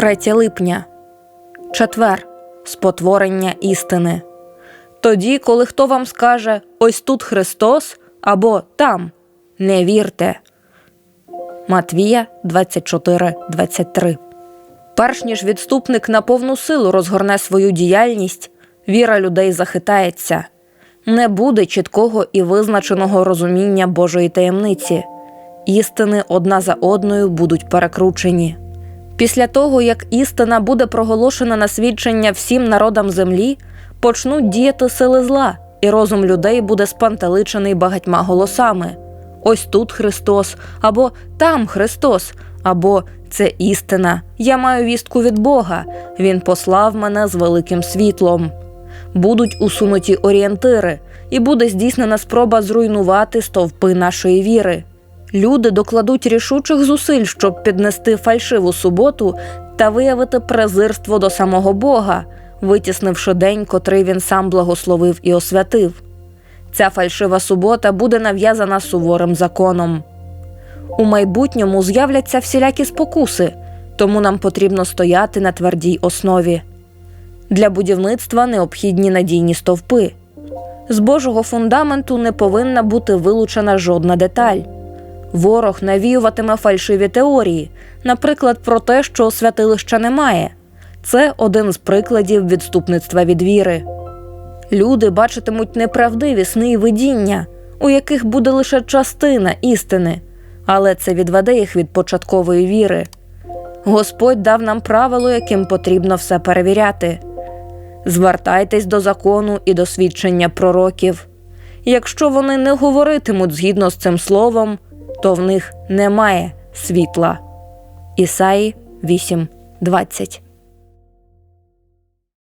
3 липня. Четвер. Спотворення істини. Тоді, коли хто вам скаже ось тут Христос або там, не вірте. Матвія 24, 23. Перш ніж відступник на повну силу розгорне свою діяльність, віра людей захитається. Не буде чіткого і визначеного розуміння Божої таємниці. Істини одна за одною будуть перекручені. Після того, як істина буде проголошена на свідчення всім народам землі, почнуть діяти сили зла, і розум людей буде спантеличений багатьма голосами. Ось тут Христос, або там Христос, або це істина. Я маю вістку від Бога. Він послав мене з великим світлом. Будуть усунуті орієнтири, і буде здійснена спроба зруйнувати стовпи нашої віри. Люди докладуть рішучих зусиль, щоб піднести фальшиву суботу та виявити презирство до самого Бога, витіснивши день, котрий він сам благословив і освятив. Ця фальшива субота буде нав'язана суворим законом. У майбутньому з'являться всілякі спокуси, тому нам потрібно стояти на твердій основі. Для будівництва необхідні надійні стовпи. З Божого фундаменту не повинна бути вилучена жодна деталь. Ворог навіюватиме фальшиві теорії, наприклад, про те, що святилища немає. Це один з прикладів відступництва від віри. Люди бачитимуть неправдиві сни і видіння, у яких буде лише частина істини, але це відведе їх від початкової віри. Господь дав нам правило, яким потрібно все перевіряти. Звертайтесь до закону і до свідчення пророків. Якщо вони не говоритимуть згідно з цим словом, то в них немає світла. Ісаї 8.20